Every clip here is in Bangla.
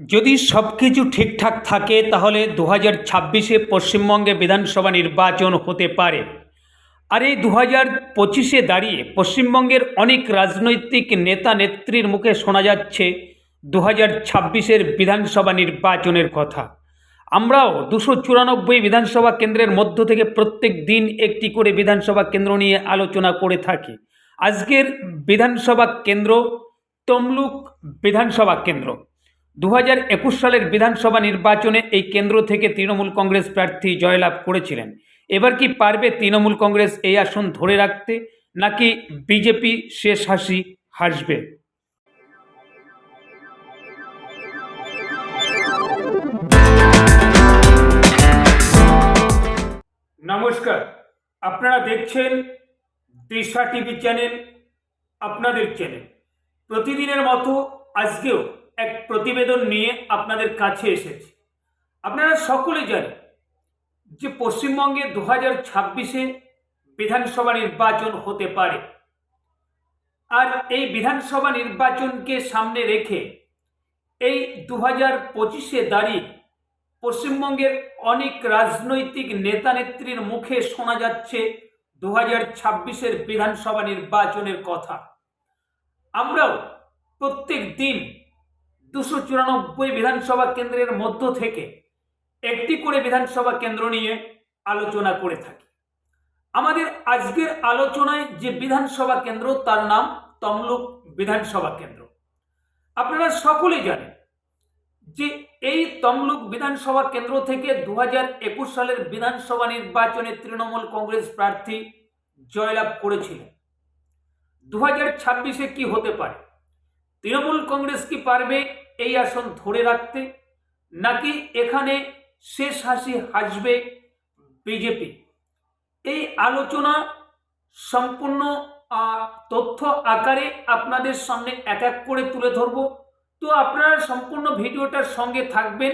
যদি সব কিছু ঠিকঠাক থাকে, তাহলে দু হাজার ছাব্বিশে পশ্চিমবঙ্গে বিধানসভা নির্বাচন হতে পারে। আর এই দু হাজার পঁচিশে দাঁড়িয়ে পশ্চিমবঙ্গের অনেক রাজনৈতিক নেতা নেত্রীর মুখে শোনা যাচ্ছে দু হাজার ছাব্বিশের বিধানসভা নির্বাচনের কথা। আমরাও দুশো চুরানব্বই বিধানসভা কেন্দ্রের মধ্য থেকে প্রত্যেক দিন একটি করে বিধানসভা কেন্দ্র নিয়ে আলোচনা করে থাকি। আজকের বিধানসভা কেন্দ্র তমলুক বিধানসভা কেন্দ্র। দু হাজার একুশ সালের বিধানসভা নির্বাচনে এই কেন্দ্র থেকে তৃণমূল কংগ্রেস প্রার্থী জয়লাভ করেছিলেন। এবার কি পারবে তৃণমূল কংগ্রেস এই আসন ধরে রাখতে, নাকি বিজেপি শেষ হাসি হাসবে? নমস্কার, আপনারা দেখছেন দিশা টিভি চ্যানেল, আপনাদের চ্যানেল। প্রতিদিনের মতো আজকেও এক প্রতিবেদন নিয়ে আপনাদের কাছে এসেছি। আপনারা সকলে জানেন যে পশ্চিমবঙ্গে দু হাজার ছাব্বিশে বিধানসভা নির্বাচন হতে পারে। আর এই বিধানসভা নির্বাচনকে সামনে রেখে এই দু হাজার পঁচিশে দাঁড়িয়ে পশ্চিমবঙ্গের অনেক রাজনৈতিক নেতা নেত্রীর মুখে শোনা যাচ্ছে দু হাজার ছাব্বিশের বিধানসভা নির্বাচনের কথা। আমরাও প্রত্যেক দিন দুশো চুরানব্বই বিধানসভা কেন্দ্রের মধ্য থেকে একটি করে বিধানসভা কেন্দ্র নিয়ে আলোচনা করে থাকি। আমাদের আজকের আলোচনায় যে বিধানসভা কেন্দ্র, তার নাম তমলুক বিধানসভা কেন্দ্র। আপনারা সকলে জানেন যে এই তমলুক বিধানসভা কেন্দ্র থেকে দু হাজার একুশ সালের বিধানসভা নির্বাচনে তৃণমূল কংগ্রেস প্রার্থী জয়লাভ করেছিলেন। দু হাজার ছাব্বিশে কি হতে পারে? তৃণমূল কংগ্রেস কি পারবে? এই আসন ধরে রাখতে, নাকি এখানে শেষ হাসি হাসবে বিজেপি? এই আলোচনা সম্পূর্ণ তথ্য আকারে আপনাদের সামনে এক এক করে তুলে ধরব। তো আপনারা সম্পূর্ণ ভিডিওটার সঙ্গে থাকবেন।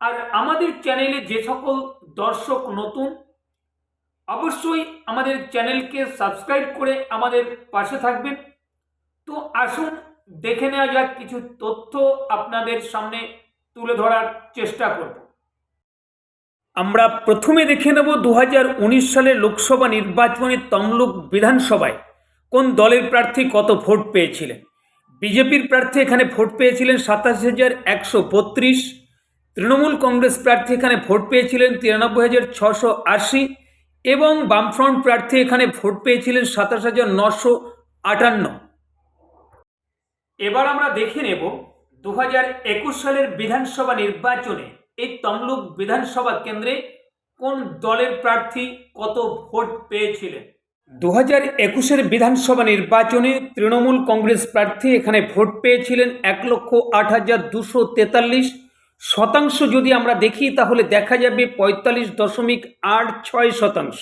আর আমাদের চ্যানেলে যে সকল দর্শক নতুন, অবশ্যই আমাদের চ্যানেলকে সাবস্ক্রাইব করে আমাদের পাশে থাকবেন। তো আসুন দেখে নেওয়া যাক কিছু তথ্য আপনাদের সামনে তুলে ধরার চেষ্টা করব। আমরা প্রথমে দেখে নেব দু সালে লোকসভা নির্বাচনে তমলুক বিধানসভায় কোন দলের প্রার্থী কত ভোট পেয়েছিলেন? বিজেপির প্রার্থী এখানে ভোট পেয়েছিলেন সাতাশ হাজার একশো বত্রিশ। তৃণমূল কংগ্রেস প্রার্থী এখানে ভোট পেয়েছিলেন তিরানব্বই হাজার ছশো আশি। এবং বামফ্রন্ট প্রার্থী এখানে ভোট পেয়েছিলেন সাতাশ হাজার নশো আটান্ন। এবার আমরা দেখে নেব দু হাজার একুশ সালের বিধানসভা নির্বাচনে এই তমলুক বিধানসভা কেন্দ্রে কোন দলের প্রার্থী কত ভোট পেয়েছিলেন? দু হাজার একুশের বিধানসভা নির্বাচনে তৃণমূল কংগ্রেস প্রার্থী এখানে ভোট পেয়েছিলেন এক লক্ষ আট হাজার দুশো তেতাল্লিশ শতাংশ। যদি আমরা দেখি, তাহলে দেখা যাবে পঁয়তাল্লিশ দশমিক আট ছয় শতাংশ।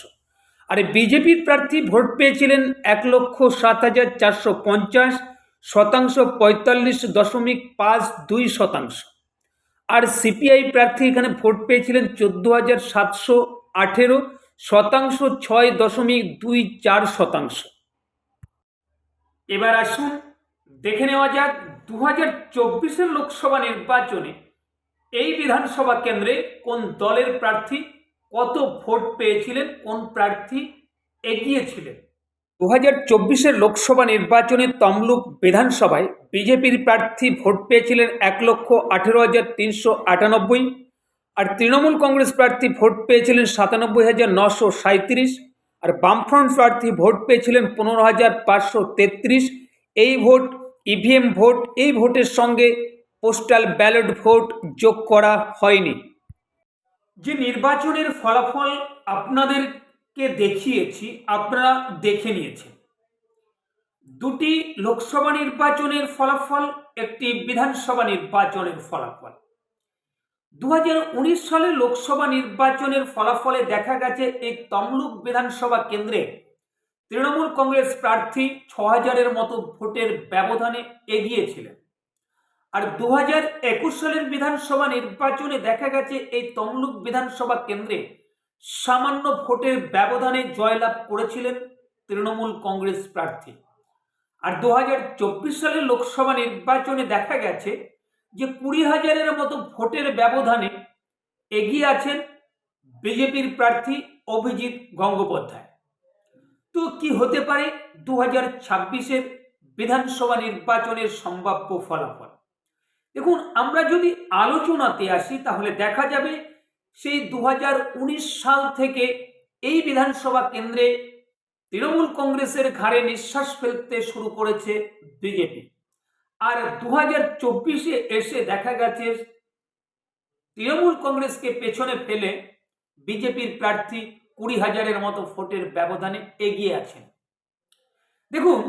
আর বিজেপির প্রার্থী ভোট পেয়েছিলেন এক লক্ষ সাত হাজার চারশো পঞ্চাশ। শতাংশ পঁয়তাল্লিশ দশমিক পাঁচ দুই শতাংশ। আর সিপিআই প্রার্থী এখানে ভোট পেয়েছিলেন চোদ্দ হাজার সাতশো আঠেরো, শতাংশ ছয় দশমিক দুই চার শতাংশ। এবার আসুন, দেখে নেওয়া যাক দু হাজার চব্বিশের লোকসভা নির্বাচনে এই বিধানসভা কেন্দ্রে কোন দলের প্রার্থী কত ভোট পেয়েছিলেন, কোন প্রার্থী এগিয়েছিলেন। দু হাজার চব্বিশের লোকসভা নির্বাচনে তমলুক বিধানসভায় বিজেপির প্রার্থী ভোট পেয়েছিলেন এক লক্ষ আঠেরো হাজার তিনশো আটানব্বই আর তৃণমূল কংগ্রেস প্রার্থী ভোট পেয়েছিলেন সাতানব্বই হাজার নশো সাঁত্রিশ আর বামফ্রন্ট প্রার্থী ভোট পেয়েছিলেন পনেরো হাজার পাঁচশো তেত্রিশ। এই ভোট, ইভিএম ভোট, এই ভোটের সঙ্গে পোস্টাল ব্যালট ভোট যোগ করা হয়নি। যে নির্বাচনের ফলাফল আপনাদেরকে দেখিয়েছি, আপনারা দেখে নিয়েছেন। দুটি লোকসভা নির্বাচনের ফলাফল, একটি বিধানসভা নির্বাচনের ফলাফল। দু সালের লোকসভা নির্বাচনের ফলাফলে দেখা গেছে, এই তমলুক বিধানসভা কেন্দ্রে তৃণমূল কংগ্রেস প্রার্থী ছ হাজারের মতো ভোটের ব্যবধানে এগিয়েছিলেন। আর দু হাজার একুশ সালের বিধানসভা নির্বাচনে দেখা গেছে, এই তমলুক বিধানসভা কেন্দ্রে সামান্য ভোটের ব্যবধানে জয়লাভ করেছিলেন তৃণমূল কংগ্রেস প্রার্থী। আর দু হাজার চব্বিশ সালের লোকসভা নির্বাচনে দেখা গেছে যে কুড়ি হাজারের মতো ভোটের ব্যবধানে এগিয়ে আছেন বিজেপির প্রার্থী অভিজিৎ গঙ্গোপাধ্যায়। তো কি হতে পারে দু হাজার ছাব্বিশের বিধানসভা নির্বাচনের সম্ভাব্য ফলাফল? দেখুন, আমরা যদি আলোচনাতে আসি তাহলে দেখা যাবে সেই দু হাজার উনিশ সাল থেকে এই বিধানসভা কেন্দ্রে তৃণমূল কংগ্রেসের ঘাড়ে নিঃশ্বাস ফেলতে শুরু করেছে বিজেপি। আর দু হাজার চব্বিশে এসে দেখা গেছে তৃণমূল কংগ্রেসকে পেছনে ফেলে বিজেপির প্রার্থী কুড়ি হাজারের মতো ভোটের ব্যবধানে এগিয়ে আছেন। দেখুন,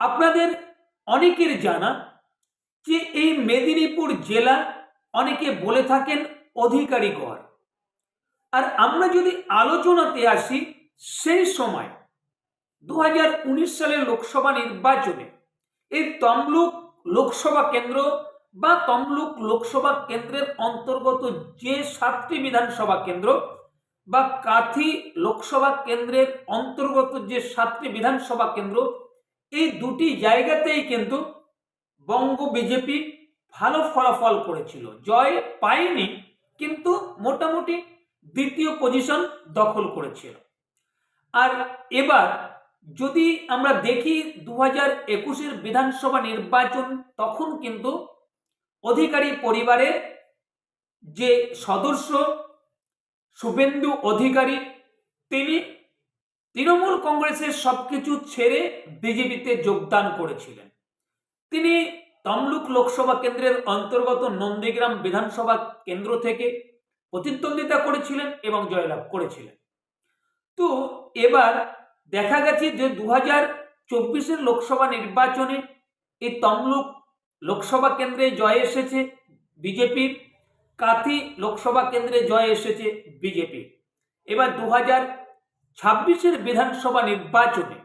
আপনাদের অনেকের জানা যে এই মেদিনীপুর জেলা অনেকে বলে থাকেন অধিকারীগড়। আর আমরা যদি আলোচনাতে আসি, সেই সময় দু হাজার উনিশ সালের লোকসভা নির্বাচনে এই তমলুক লোকসভা কেন্দ্র বা তমলুক লোকসভা কেন্দ্রের অন্তর্গত যে সাতটি বিধানসভা কেন্দ্র বা কাথি লোকসভা কেন্দ্রের অন্তর্গত যে সাতটি বিধানসভা কেন্দ্র, এই দুটি জায়গাতেই কিন্তু বঙ্গ বিজেপি ভালো ফলাফল করেছিল। জয় পায়নি, কিন্তু মোটামুটি দ্বিতীয় পজিশন দখল করেছিল। আর এবার যদি আমরা দেখি দু হাজার একুশের বিধানসভা নির্বাচন, তখন কিন্তু অধিকারী পরিবারের যে সদস্য শুভেন্দু অধিকারী, তিনি তৃণমূল কংগ্রেসের সবকিছু ছেড়ে বিজেপিতে যোগদান করেছিলেন। তিনি তমলুক লোকসভা কেন্দ্রের অন্তর্গত নন্দীগ্রাম বিধানসভা কেন্দ্র থেকে প্রতিদ্বন্দ্বিতা করেছিলেন এবং জয়লাভ করেছিলেন। তো এবার দেখা গেছে যে দু হাজার চব্বিশের লোকসভা নির্বাচনে এই তমলুক লোকসভা কেন্দ্রে জয় এসেছে বিজেপির, কাথি লোকসভা কেন্দ্রে জয় এসেছে বিজেপি এবার দু হাজার ছাব্বিশের বিধানসভা নির্বাচনে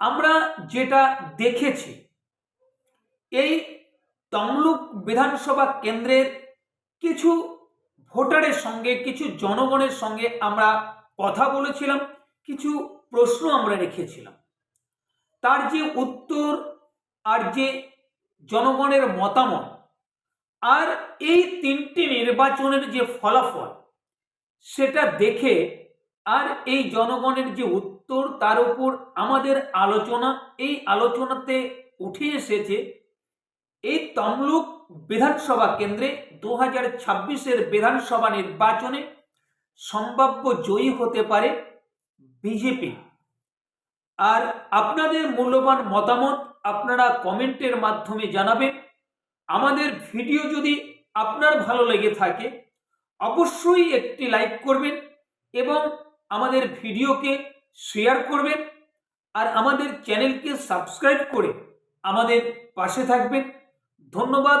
আমরা যেটা দেখেছি, এই তমলুক বিধানসভা কেন্দ্রের কিছু ভোটারের সঙ্গে, কিছু জনগণের সঙ্গে আমরা কথা বলেছিলাম, কিছু প্রশ্ন আমরা রেখেছিলাম। তার যে উত্তর আর যে জনগণের মতামত, আর এই তিনটি নির্বাচনের যে ফলাফল, সেটা দেখে আর এই জনগণের যে উত্তর, তার উপর আমাদের আলোচনা, এই আলোচনাতে উঠে এসেছে, এই তমলুক বিধানসভা কেন্দ্রে দু হাজার ছাব্বিশের বিধানসভা নির্বাচনে সম্ভাব্য জয়ী হতে পারে বিজেপি। আর আপনাদের মূল্যবান মতামত আপনারা কমেন্টের মাধ্যমে জানাবেন। আমাদের ভিডিও যদি আপনার ভালো লেগে থাকে, অবশ্যই একটি লাইক করবেন এবং আমাদের ভিডিওকে শেয়ার করবেন আর আমাদের চ্যানেলকে সাবস্ক্রাইব করে আমাদের পাশে থাকবেন। ধন্যবাদ